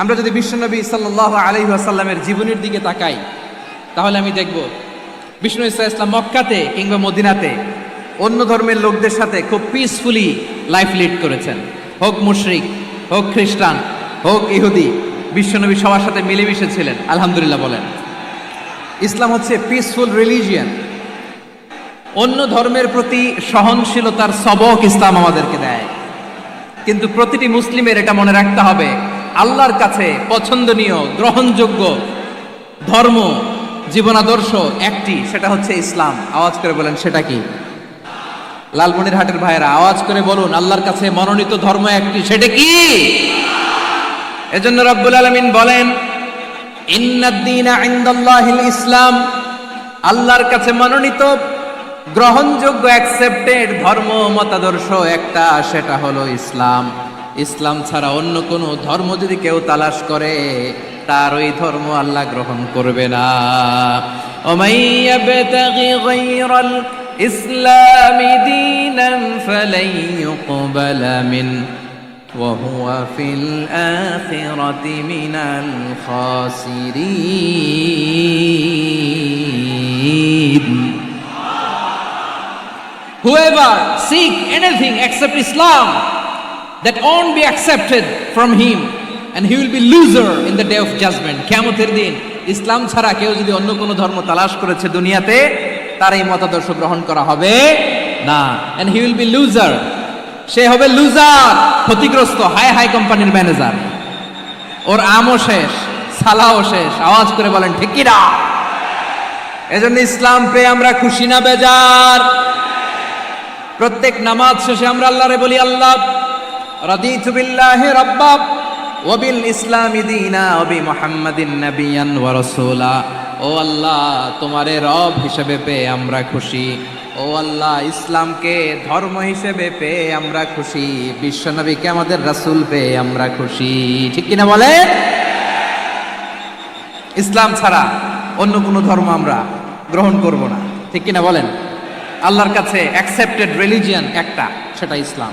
আমরা যদি বিশ্বনবী সাল্লাহ আলহি আসাল্লামের জীবনের দিকে তাকাই, তাহলে আমি দেখব বিষ্ণু ইসা ইসলাম মক্কাতে কিংবা মদিনাতে অন্য ধর্মের লোকদের সাথে খুব পিসফুলি লাইফ লিড করেছেন। হোক মুশরিক, হোক খ্রিস্টান, হোক ইহুদি বিশ্বনবী সবার সাথে মিলেমিশে ছিলেন, আলহামদুলিল্লাহ বলেন। ইসলাম হচ্ছে পিসফুল রিলিজিয়ান অন্য ধর্মের প্রতি সহনশীলতার সবক ইসলাম আমাদেরকে দেয়। কিন্তু প্রতিটি মুসলিমের এটা মনে রাখতে হবে আল্লাহর কাছে পছন্দনীয়, গ্রহণযোগ্য ধর্ম জীবনাদর্শ একটি, সেটা হচ্ছে ইসলাম। আওয়াজ করে বলেন, সেটা কি? লালমনির হাটের ভাইয়েরা, আওয়াজ করে বলুন, আল্লাহর কাছে মনোনীত ধর্ম একটি, সেটা কি? এজন্য রব্বুল আলমিন বলেন ইসলাম, আল্লাহর কাছে মনোনীত, গ্রহণযোগ্য অ্যাকসেপ্টেড ধর্ম, মতাদর্শ একটা, সেটা হলো ইসলাম। ইসলাম ছাড়া অন্য কোনো ধর্ম যদি কেউ তালাশ করে তার ওই ধর্ম আল্লাহ গ্রহণ করবে না ওমাইয়াবতাগি গায়রাল ইসলাম দীনান ফালাই ইউকবালা মিন وهو في الآخرة من الخاسرين Whoever seek anything except Islam, that won't be accepted from him, and he will be loser in the day of judgment. কেমতের দিন ইসলাম ছাড়া কেউ যদি অন্য কোনো ধর্ম তালাশ করেছে দুনিয়াতে তার এই মতাদর্শ গ্রহণ করা হবে না। And he will be loser. সে হবে লুজার ক্ষতিগ্রস্ত হাই হাই কোম্পানির ম্যানেজার ওর আমও শেষ সালাও শেষ। আওয়াজ করে বলেন ঠিক এজন্য ইসলাম পেয়ে আমরা খুশি না বেজার। প্রত্যেক নামাজ শেষে আমরা আল্লাহরে বলি আল্লাহ ইসলামি দীনা ওয়া বি মুহাম্মাদিন নাবিয়ান ওয়া রাসূলা। ও আল্লাহ, তোমারে রব হিসেবে পেয়ে আমরা খুশি। ও আল্লাহ, ইসলামকে ধর্ম হিসেবে পেয়ে আমরা খুশি। বিশ্বনবীকে আমাদের রাসূল পেয়ে আমরা খুশি। ঠিক কিনা বলে? ইসলাম ছাড়া অন্য কোনো ধর্ম আমরা গ্রহণ করব না। ঠিক কিনা বলেন? আল্লাহর কাছে অ্যাকসেপ্টেড রিলিজিয়ান একটা, সেটা ইসলাম।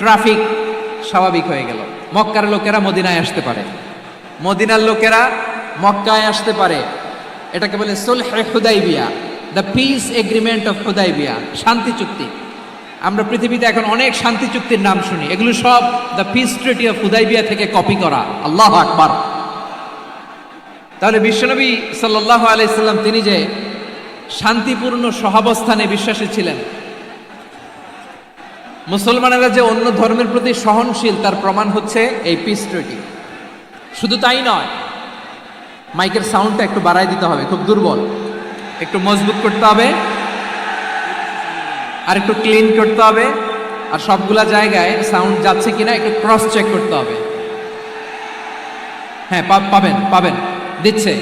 ট্রাফিক স্বাভাবিক হয়ে গেল। মক্কার লোকেরা মদিনায় আসতে পারে। মদিনার লোকেরা মক্কায় আসতে পারে। এটাকে বলে সুলহ the peace agreement of Hudaybiyyah, শান্তি চুক্তি। আমরা পৃথিবীতে এখন অনেক শান্তি চুক্তির নাম শুনি। এগুলো সব the peace treaty of Hudaybiyyah থেকে কপি করা। আল্লাহ আকবার। তাহলে বিশ্বনবী সাল্লাহ আলাইসাল্লাম তিনি যে শান্তিপূর্ণ সহাবস্থানে বিশ্বাসী ছিলেন মুসলমানেরা যে অন্য ধর্মের প্রতি সহনশীল, তার প্রমাণ হচ্ছে এই পিস শুধু তাই নয়, মাইকের সাউন্ডটা একটু বাড়াই দিতে হবে, খুব দুর্বল। একটু মজবুত করতে হবে, আর একটু ক্লিন করতে হবে, আর সবগুলা জায়গায় সাউন্ড যাচ্ছে কিনা একটু ক্রস চেক করতে হবে। হ্যাঁ পাবেন পাবেন, দিচ্ছে।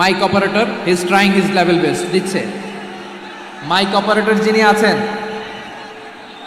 Mic operator is trying his level best দিচ্ছে। মাইক অপারেটর যিনি আছেন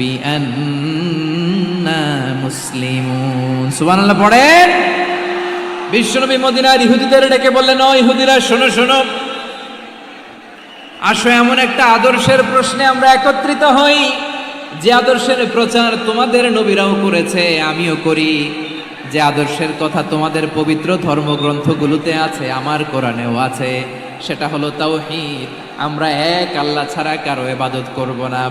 বিআন্না মুসলিমুন। সুবহানাল্লাহ ইহুদিদের ডেকে শোনো শোনো। আসো, এমন একটা আদর্শের প্রশ্নে আমরা একত্রিত হই। যে আদর্শের প্রচার তোমাদের নবীরাও করেছে, আমিও করি। যে আদর্শের কথা তোমাদের পবিত্র ধর্মগ্রন্থগুলোতে আছে, আমার কোরআনেও আছে, সেটা হলো তাওহীদ। আমরা এক আল্লাহ ছাড়া কারও এবাদত করব না।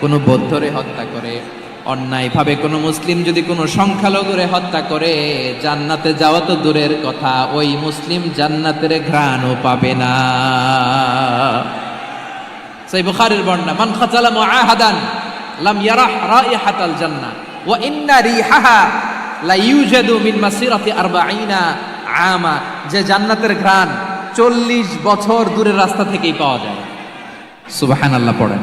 কোনো বৌদ্ধরে হত্যা করে, অন্যায়ভাবে কোনো মুসলিম যদি কোনো সংখ্যালঘুরে হত্যা করে, জান্নাতে যাওয়া তো দূরের কথা, ওই মুসলিম জান্নাতের ঘ্রাণও পাবে না। সেই বুখারীর বর্ণনা, মান খাতালা মুআহাদান, লাম ইয়ারাহ রাইহাতাল জান্নাহ, ওয়া ইন্না রিহাহা লা ইউজাদু মিন মাসিরাতি 40 আমা যে জান্নাতের ঘ্রাণ 40 বছর দূরের রাস্তা থেকেই পাওয়া যায়। সুবহানাল্লাহ পড়েন।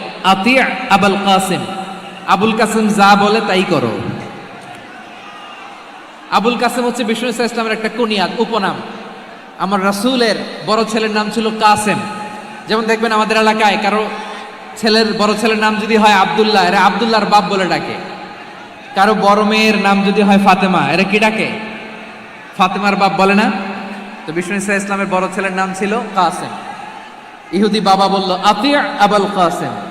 আতি আবুল কাসিম। আবুল কাসিম যা বলে তাই করো। আবুল কাসিম হচ্ছে বিষ্ণু ইসা ইসলামের একটা কুনিয়াত উপনাম। আমার রাসূলের বড় ছেলের নাম ছিল কাসেম। যেমন দেখবেন আমাদের এলাকায় কারও ছেলের বড় ছেলের নাম যদি হয় আব্দুল্লাহ, এরা আব্দুল্লাহর বাপ বলে ডাকে। কারও বড় মেয়ের নাম যদি হয় ফাতেমা, এরা কি ডাকে? ফাতেমার বাপ বলে না? তো বিষ্ণু ইসা ইসলামের বড় ছেলের নাম ছিল কাসেম। ইহুদি বাবা বলল আতিয়া আবুল কাসেম।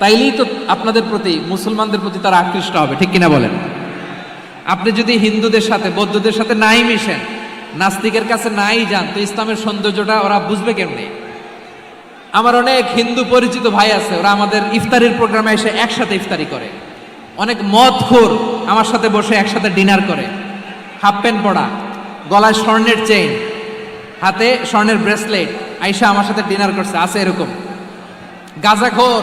তাইলেই তো আপনাদের প্রতি, মুসলমানদের প্রতি তারা আকৃষ্ট হবে, ঠিক কিনা বলেন? আপনি যদি হিন্দুদের সাথে, বৌদ্ধদের সাথে নাই মিশেন, নাস্তিকের কাছে নাই যান, তো ইসলামের সৌন্দর্যটা ওরা বুঝবে কেমনি? আমার অনেক হিন্দু পরিচিত ভাই আছে, ওরা আমাদের ইফতারির প্রোগ্রামে এসে একসাথে ইফতারি করে। অনেক মদ খোর আমার সাথে বসে একসাথে ডিনার করে। হাফ প্যান্ট পরা, গলায় স্বর্ণের চেইন, হাতে স্বর্ণের ব্রেসলেট, আইসা আমার সাথে ডিনার করছে, আছে এরকম। গাজাখোর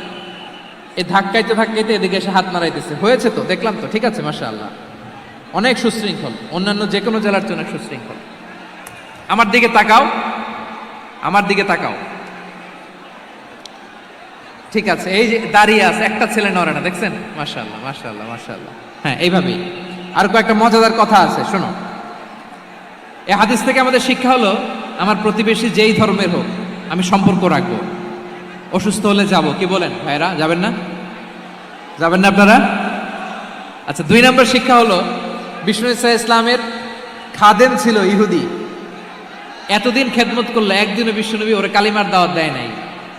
এই ধাক্কাইতে ধাক্কাইতে এদিকে এসে হাত নাড়াইতেছে। হয়েছে তো, দেখলাম তো, ঠিক আছে মাসা আল্লাহ অনেক সুশৃঙ্খল, অন্যান্য যে কোনো জেলার জন্য সুশৃঙ্খল। আমার দিকে তাকাও, আমার দিকে তাকাও। ঠিক আছে, এই যে দাঁড়িয়ে আছে, একটা ছেলে নড়ে না, দেখছেন? মাশাল্লাহ মাশাল্লাহ মাশাল্লাহ হ্যাঁ এইভাবেই। আর কয়েকটা মজাদার কথা আছে, শোনো। এ হাদিস থেকে আমাদের শিক্ষা হলো, আমার প্রতিবেশী যেই ধর্মের হোক, আমি সম্পর্ক রাখব। অসুস্থ হলে যাব। কি বলেন? ভাইরা যাবেন না? যাবেন না আপনারা? আচ্ছা দুই নম্বর শিক্ষা হলো, বিষ্ণু ইসা ইসলামের খাদেম ছিল ইহুদি। এতদিন খেদমত করল একদিনও বিশ্বনবী ওরে কালিমার দাওয়াত দেয় নাই।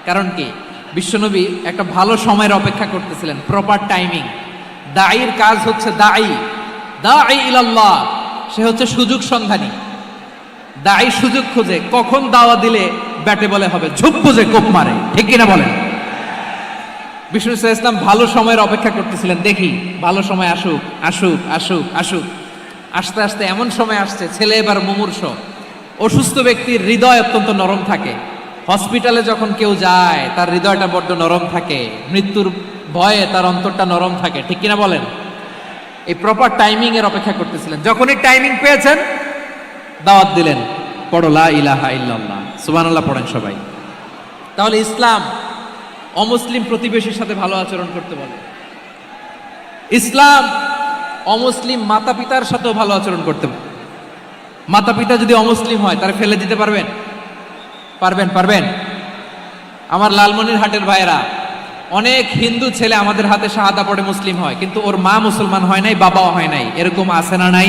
কারণ কি? বিশ্বনবী একটা ভালো সময়ের অপেক্ষা করতেছিলেন প্রপার টাইমিং দায়ীর কাজ হচ্ছে দায়ী দায়ী ইলাল্লাহ, সে হচ্ছে সুযোগ সন্ধানী। দায়ী সুযোগ খোঁজে, কখন দাওয়া দিলে ব্যাটে বলে হবে, ঝুপ বুঝে কোপ মারে, ঠিক কিনা বলেন? বিষ্ণু ইসা ইসলাম ভালো সময়ের অপেক্ষা করতেছিলেন, দেখি, ভালো সময় আসুক আসুক আসুক আসুক। আস্তে আস্তে এমন সময় আসছে, ছেলে এবার মুমূর্ষ। অসুস্থ ব্যক্তির হৃদয় অত্যন্ত নরম থাকে। হসপিটালে যখন কেউ যায়, তার হৃদয়টা বড্ড নরম থাকে। মৃত্যুর ভয়ে তার অন্তরটা নরম থাকে, ঠিক কিনা বলেন? এই প্রপার টাইমিং এর অপেক্ষা করতেছিলেন। যখনই টাইমিং পেয়েছেন, দাওয়াত দিলেন। পড়ো, লা ইলাহা ইল্লাল্লাহ। সুবহানাল্লাহ পড়েন সবাই। তাহলে ইসলাম অমুসলিম প্রতিবেশীর সাথে ভালো আচরণ করতে বলে। ইসলাম অমুসলিম মাতা পিতার সাথেও ভালো আচরণ করতে বলে। মাতা পিতা যদি অমুসলিম হয়, তারা ফেলে দিতে পারবেন? পারবেন পারবেন? আমার লালমনির হাটের ভাইয়েরা, অনেক হিন্দু ছেলে আমাদের হাতে শাহাদা পড়ে মুসলিম হয়, কিন্তু ওর মা মুসলমান হয় নাই, বাবাও হয় নাই, এরকম আছে না নাই?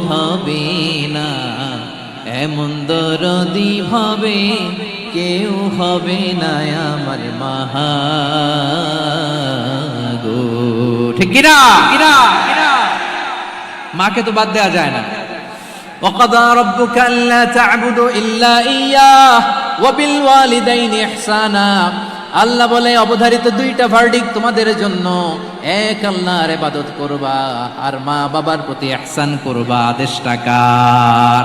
এমন দরদি ভাবে কেউ হবে না আমার মাহাগো ঠিক কিনা কিনা মাকে তো বাদ দেওয়া যায় না وقضى ربك ألا تعبدوا إلا إياه وبالوالدين إحسانا আল্লাহ বলে অবধারিত দুইটা ভার্ডিক তোমাদের জন্য এক আল্লাহর ইবাদত করবা আর মা বাবার প্রতি ইহসান করবা আদেশটা কার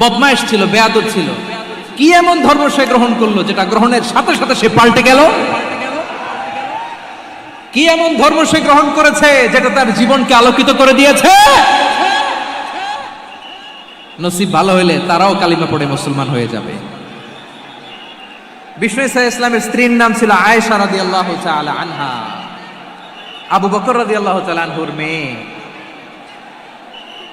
বদমাইশ ছিল বেয়াদত ছিল। কি এমন ধর্ম সে গ্রহণ করল যেটা গ্রহণের সাথে সাথে সে পাল্টে গেল? কি এমন ধর্ম সে গ্রহণ করেছে যেটা তার জীবনকে আলোকিত করে দিয়েছে? নসিব ভালো হইলে তারাও কালিমা পড়ে মুসলমান হয়ে যাবে। বিষ্ণু ইসা ইসলামের স্ত্রীর নাম ছিল আয়েশা রাদি আল্লাহ আনহা। আবু বকর রাদি আল্লাহ আনহুর মেয়ে।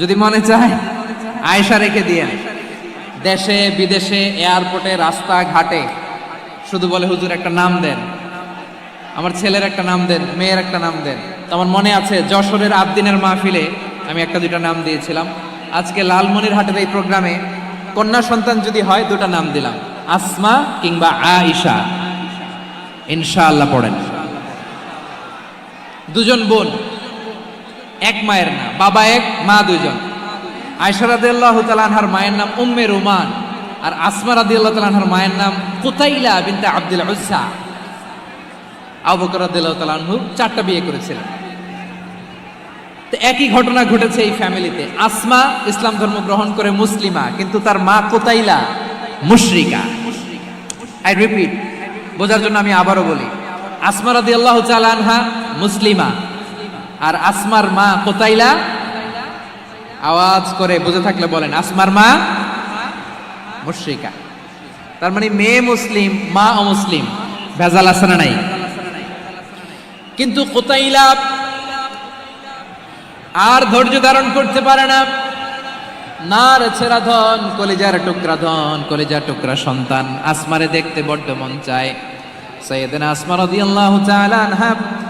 যদি মনে চায়, আয়েশা রেখে দিয়ে দেশে, বিদেশে, এয়ারপোর্টে রাস্তা ঘাটে শুধু বলে, হুজুর, একটা নাম দেন। আমার ছেলের একটা নাম দেন, মেয়ের একটা নাম দেন। তো আমার মনে আছে, যশোরের আবদিনের মাহফিলে আমি একটা দুইটা নাম দিয়েছিলাম। আজকে লালমনির হাটের এই প্রোগ্রামে কন্যা সন্তান যদি হয়, দুটা নাম দিলাম। আসমা কিংবা আইসা ইনশাআল্লাহ পড়েন। দুজন বোন। এক মায়ের না বাবা এক, মা দুজন আয়সা রাদিয়াল্লাহু তাআলা আনহার মায়ের নাম উম্মে রুমান। আর আসমা রাদিয়াল্লাহু তাআলা আনহার মায়ের নাম কুতাইলা বিনতে আব্দুল উজ্জা। আবু বকর রাদিয়াল্লাহু চারটা বিয়ে করেছিলেন। তো একই ঘটনা ঘটেছে এই ফ্যামিলিতে। আসমা ইসলাম ধর্ম গ্রহণ করে মুসলিমা, কিন্তু তার মা কোতাইলা মুশরিকা। আই রিপিট বোঝার জন্য আমি আবারও বলি, আসমা রাদি আল্লাহ আনহা মুসলিমা। আর আসমার মা কোতাইলা আওয়াজ করে বুঝে থাকলে বলেন, আসমার মা মুশরিকা। তার মানে মেয়ে মুসলিম, মা অমুসলিম, ভেজাল আছে না নাই? কিন্তু কোতাইলা আর ধৈর্য ধারণ করতে পারে না। নার ছেড়া ধন, কলেজার টুকরা ধন, কলেজার টুকরা সন্তান। আসমারে দেখতে বড্ড মন চায়। সৈয়দিন আসমা রাদিয়াল্লাহু তাআলা আনহা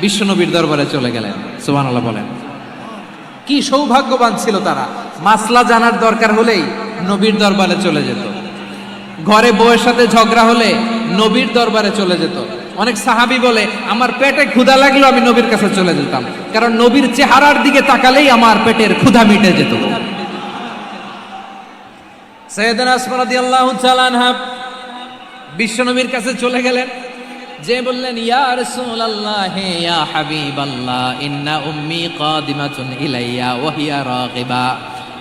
বিশ্বনবীর দরবারে চলে গেলেন, সুবহানাল্লাহ বলেন। কি সৌভাগ্যবান ছিল তারা। মাসলা জানার দরকার হলেই নবীর দরবারে চলে যেত। ঘরে বউয়ের সাথে ঝগড়া হলে নবীর দরবারে চলে যেত। অনেক সাহাবি বলে, আমার পেটে ক্ষুধা লাগল, আমি নবীর কাছে চলে যেতাম। কারণ নবীর চেহারার দিকে তাকালেই আমার পেটের ক্ষুধা মিটে যেত। রাদিয়াল্লাহু তাআলা আনহা বিশ্বনবীর কাছে চলে গেলেন। যে বললেন, ইয়া রাসূলুল্লাহ, হে ইয়া হাবিবাল্লাহ, ইন্না উম্মি কাদিমাতুন ইলাইয়া, ওয়া রাগিবা।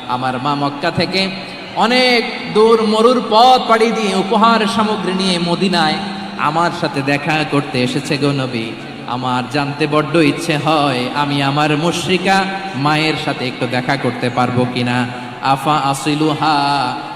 আমার মা মক্কা থেকে অনেক দূর মরুর পথ পাড়ি দিয়ে উপহার সামগ্রী নিয়ে মদিনায় আমার সাথে দেখা করতে এসেছে গো নবী। আমার জানতে বড্ড ইচ্ছে হয় আমি আমার মুশরিকা মায়ের সাথে একটু দেখা করতে পারব কিনা। আফা আসিলুহা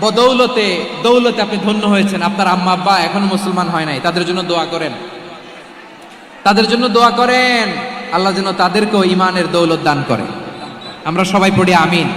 বদৌলতে দৌলতে আপনি ধন্য হয়েছেন। আপনার আম্মা, আব্বা এখনও মুসলমান হয় নাই। তাদের জন্য দোয়া করেন। তাদের জন্য দোয়া করেন। আল্লাহ যেন তাদেরকেও ইমানের দৌলত দান করে। আমরা সবাই পড়ি আমিন।